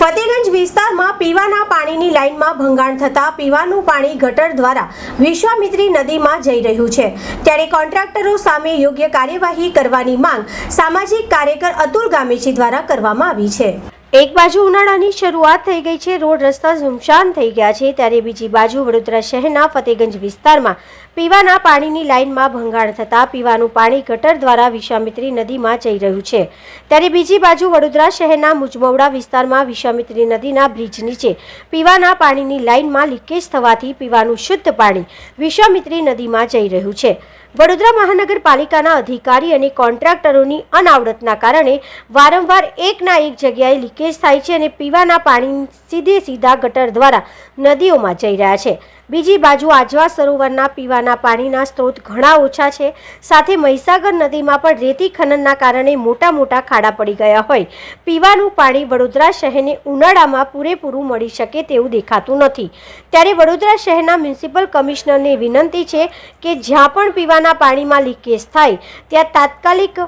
ફતેગંજ વિસ્તારમાં પીવાના પાણીની લાઇનમાં ભંગાણ થતાં પીવાનું પાણી ગટર દ્વારા વિશ્વામિત્રી નદીમાં જઈ રહ્યું છે. ત્યારે કોન્ટ્રાક્ટરો સામે યોગ્ય કાર્યવાહી કરવાની માંગ સામાજિક કાર્યકર અતુલ ગામેચી દ્વારા કરવામાં આવી છે. એક બાજુ ઉનાળાની શરૂઆત થઈ ગઈ છે, રોડ રસ્તા સુમશાન થઈ ગયા છે, ત્યારે બીજી બાજુ વડોદરા શહેરના ફતેગંજ વિસ્તારમાં પીવાના પાણીની લાઇનમાં ભંગાણ થતાં પીવાનું પાણી ગટર દ્વારા વિશ્વામિત્રી નદીમાં જઈ રહ્યું છે. ત્યારે બીજી બાજુ વડોદરા શહેરના મુજમવડા વિસ્તારમાં વિશ્વામિત્રી નદીના બ્રિજ નીચે પીવાના પાણીની લાઇનમાં લીકેજ થવાથી પીવાનું શુદ્ધ પાણી વિશ્વામિત્રી નદીમાં જઈ રહ્યું છે. વડોદરા મહાનગરપાલિકાના અધિકારી અને કોન્ટ્રાક્ટરોની અનાવડતના કારણે વારંવાર એકના એક જગ્યાએ લીકેજ થાય છે અને પીવાના પાણી સીધે સીધા ગટર દ્વારા નદીઓમાં જઈ રહ્યા છે. બીજી બાજુ આજવા સરોવરના પીવાના પાણીના સ્ત્રોત ઘણા ઓછા છે. સાથે મહીસાગર નદીમાં પણ રેતી ખનનના કારણે મોટા મોટા ખાડા પડી ગયા હોય. પીવાનું પાણી વડોદરા શહેરને ઉનાળામાં પૂરેપૂરું મળી શકે તેવું દેખાતું નથી. ત્યારે વડોદરા શહેરના મ્યુનિસિપલ કમિશનરને વિનંતી છે કે જ્યાં પણ પીવાના પાણીમાં લીકેજ થાય, ત્યાં તાત્કાલિક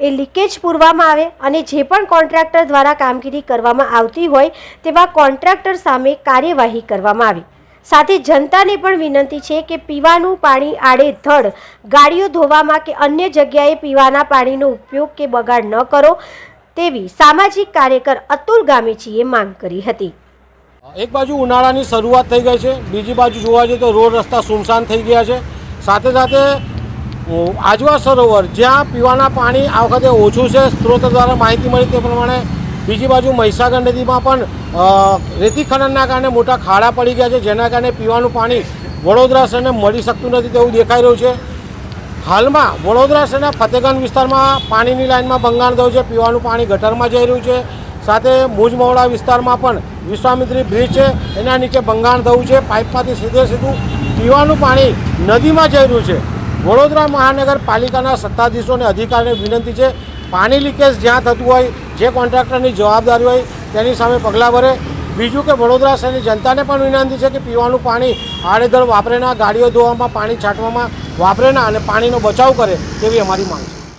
એ લીકેજ પૂરવામાં આવે અને જે પણ કોન્ટ્રાક્ટર દ્વારા કામગીરી કરવામાં આવતી હોય, તેવા કોન્ટ્રાક્ટર સામે કાર્યવાહી કરવામાં આવે. સાથે જનતાને પણ વિનંતી છે કે પીવાનું પાણી આડેધડ ગાડીઓ ધોવામાં કે અન્ય જગ્યાએ પીવાના પાણીનો ઉપયોગ કે બગાડ ન કરો તેવી સામાજિક કાર્યકર અતુલ ગામેચીએ માંગ કરી હતી. એક બાજુ ઉનાળાની શરૂઆત થઈ ગઈ છે, બીજી બાજુ જોવા જઈએ તો રોડ રસ્તા સુમસાન થઈ ગયા છે. સાથે સાથે આજવા સરોવર, જ્યાં પીવાના પાણી આ વખતે ઓછું છે, સ્ત્રોત દ્વારા માહિતી મળી તે પ્રમાણે બીજી બાજુ મહીસાગર નદીમાં પણ રેતી ખનનના કારણે મોટા ખાડા પડી ગયા છે, જેના કારણે પીવાનું પાણી વડોદરા શહેરને મળી શકતું નથી તેવું દેખાઈ રહ્યું છે. હાલમાં વડોદરા શહેરના ફતેગંજ વિસ્તારમાં પાણીની લાઇનમાં ભંગાણ થયું છે, પીવાનું પાણી ગટરમાં જઈ રહ્યું છે. સાથે મુજમવડા વિસ્તારમાં પણ વિશ્વામિત્રી બ્રિજ છે, એના નીચે ભંગાણ થયું છે, પાઇપમાંથી સીધે સીધું પીવાનું પાણી નદીમાં જઈ રહ્યું છે. વડોદરા મહાનગરપાલિકાના સત્તાધીશો અને અધિકારીને વિનંતી છે પાણી લીકેજ જ્યાં થતું હોય, જે કોન્ટ્રાક્ટરની જવાબદારી હોય, તેની સામે પગલાં ભરે. બીજું કે વડોદરા શહેરની જનતાને પણ વિનંતી છે કે પીવાનું પાણી આડેધડ વાપરે ના, ગાડીઓ ધોવામાં, પાણી છાંટવામાં વાપરે ના અને પાણીનો બચાવ કરે, તેવી અમારી માંગ છે.